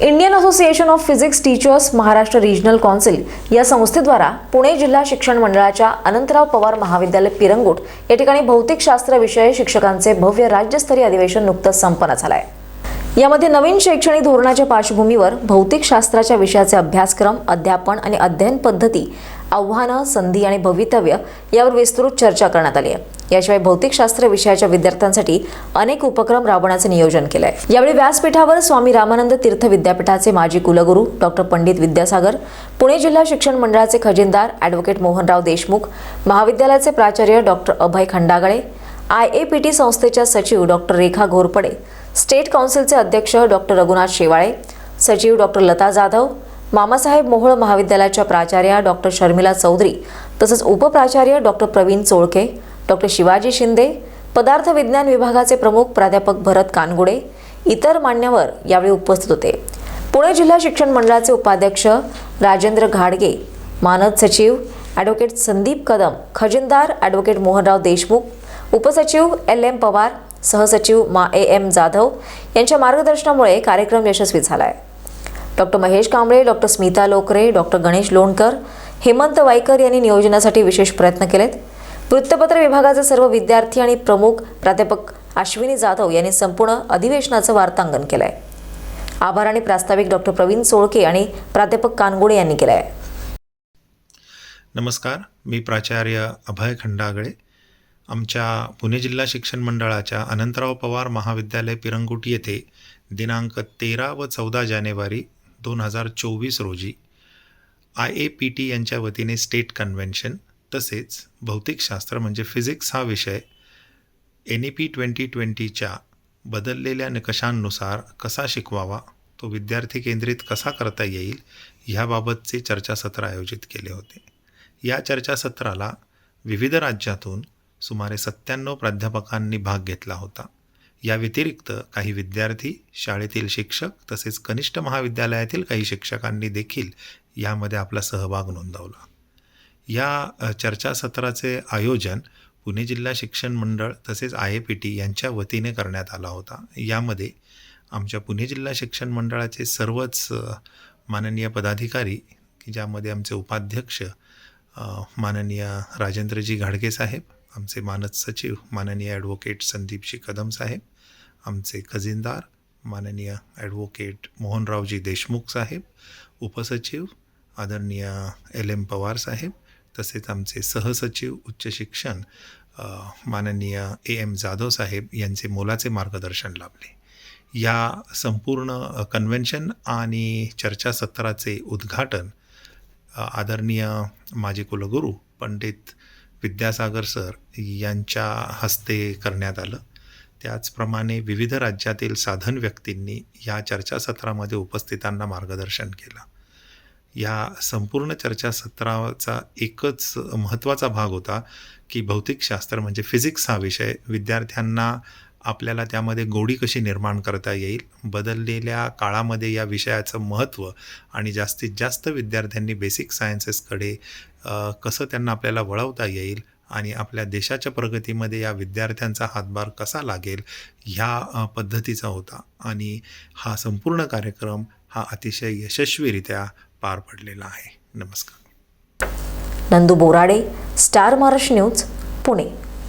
Indian association of physics teachers Maharashtra regional council या संस्थेद्वारा पुणे जिल्हा शिक्षण मंडळाच्या अनंतराव पवार महाविद्यालय पिरंगुट या ठिकाणी भौतिकशास्त्र विषय शिक्षकांचे भव्य राज्यस्तरीय अधिवेशन नुकतंच संपन्न झालं आहे यामध्ये नवीन शैक्षणिक धोरणाच्या पार्श्वभूमीवर भौतिकशास्त्राच्या विषयाचे अभ्यासक्रम अध्यापन आणि अध्ययन पद्धती आव्हानं संधी आणि भवितव्य यावर विस्तृत चर्चा करण्यात आली आहे. याशिवाय भौतिकशास्त्र विषयाच्या विद्यार्थ्यांसाठी अनेक उपक्रम राबवण्याचं नियोजन केलं आहे यावेळी व्यासपीठावर स्वामी रामानंद तीर्थ विद्यापीठाचे माजी कुलगुरू डॉक्टर पंडित विद्यासागर पुणे जिल्हा शिक्षण मंडळाचे खजिनदार ॲडव्होकेट मोहनराव देशमुख महाविद्यालयाचे प्राचार्य doctor Abhay Khandagale I A P T संस्थेच्या सचिव डॉक्टर रेखा घोरपडे स्टेट काउन्सिलचे अध्यक्ष डॉक्टर रघुनाथ शेवाळे सचिव डॉक्टर लता जाधव मामासाहेब मोहोळ महाविद्यालयाच्या प्राचार्या डॉक्टर शर्मिला चौधरी तसंच उपप्राचार्य डॉक्टर प्रवीण चोळके डॉक्टर शिवाजी शिंदे पदार्थ विज्ञान विभागाचे प्रमुख प्राध्यापक भरत कानगुडे इतर मान्यवर यावेळी उपस्थित होते. पुणे जिल्हा शिक्षण मंडळाचे उपाध्यक्ष राजेंद्र घाडगे मानद सचिव ॲडव्होकेट संदीप कदम खजिनदार ॲडव्होकेट मोहनराव देशमुख उपसचिव एल एम पवार सहसचिव मा ए एम जाधव यांच्या मार्गदर्शनामुळे कार्यक्रम यशस्वी झाला आहे doctor Mahesh Kamble doctor Smita Lokare doctor Ganesh Lonkar Hemant Waikar यांनी नियोजनासाठी विशेष प्रयत्न केलेत. वृत्तपत्र विभागाचे सर्व विद्यार्थी आणि प्रमुख प्राध्यापक अश्विनी जाधव यांनी संपूर्ण अधिवेशनाचं वार्तांकन केलं आहे आभार आणि प्रास्ताविक डॉक्टर प्रवीण सोळके आणि प्राध्यापक कानगुडे यांनी केलं आहे नमस्कार मी प्राचार्य अभय खंडागळे. आमच्या पुणे जिल्हा शिक्षण मंडळाच्या अनंतराव पवार महाविद्यालय पिरंगुटी येथे दिनांक तेरा व चौदा जानेवारी दोन हजार चोवीस रोजी आय ए पी टी यांच्या वतीने स्टेट कन्व्हेन्शन तसेच भौतिकशास्त्र म्हणजे फिजिक्स हा विषय एन ई पी ट्वेंटी ट्वेंटीच्या बदललेल्या निकषांनुसार कसा शिकवावा तो विद्यार्थी केंद्रित कसा करता येईल ह्याबाबतचे चर्चासत्र आयोजित केले होते. या चर्चासत्राला विविध राज्यातून सुमारे सत्त्याण्णव प्राध्यापकांनी भाग घेतला होता. या व्यतिरिक्त काही विद्यार्थी शाळेतील शिक्षक तसेच कनिष्ठ महाविद्यालयातील काही शिक्षकांनी देखील यामध्ये आपला सहभाग नोंदवला. या चर्चासत्राचे आयोजन पुणे जिल्हा शिक्षण मंडळ तसेच आय ए पी टी यांच्या वतीने करण्यात आला होता. यामध्ये आमच्या पुणे जिल्हा शिक्षण मंडळाचे सर्वच माननीय पदाधिकारी की ज्यामध्ये आमचे उपाध्यक्ष माननीय राजेंद्रजी घाडगे साहेब आमचे मानद सचिव माननीय ॲडव्होकेट संदीपजी कदम साहेब आमचे खजिनदार माननीय ॲडव्होकेट मोहनरावजी देशमुख साहेब उपसचिव आदरणीय एल एम पवार साहेब तसेच आमचे सहसचिव उच्च शिक्षण माननीय ए एम जाधव साहेब यांचे मोलाचे मार्गदर्शन लाभले. या संपूर्ण कन्व्हेन्शन आणि चर्चासत्राचे उद्घाटन आदरणीय माजी कुलगुरू पंडित विद्यासागर सर यांच्या हस्ते करण्यात आलं. त्याचप्रमाणे विविध राज्यातील साधन व्यक्तींनी या चर्चासत्रामध्ये उपस्थितांना मार्गदर्शन केलं. या संपूर्ण चर्चासत्राचा एकच महत्त्वाचा भाग होता की भौतिकशास्त्र म्हणजे फिजिक्स हा विषय. विद्यार्थ्यांना आपल्याला त्यामध्ये गोडी कशी निर्माण करता येईल बदललेल्या काळामध्ये या विषयाचं महत्त्व आणि जास्तीत जास्त विद्यार्थ्यांनी बेसिक सायन्सेसकडे कसं त्यांना आपल्याला वळवता येईल आणि आपल्या देशाच्या प्रगतीमध्ये या विद्यार्थ्यांचा हातभार कसा लागेल ह्या पद्धतीचा होता. आणि हा संपूर्ण कार्यक्रम हा अतिशय यशस्वीरित्या पार पडलेला आहे. नमस्कार. Nandu Borade star Maharashtra news Pune.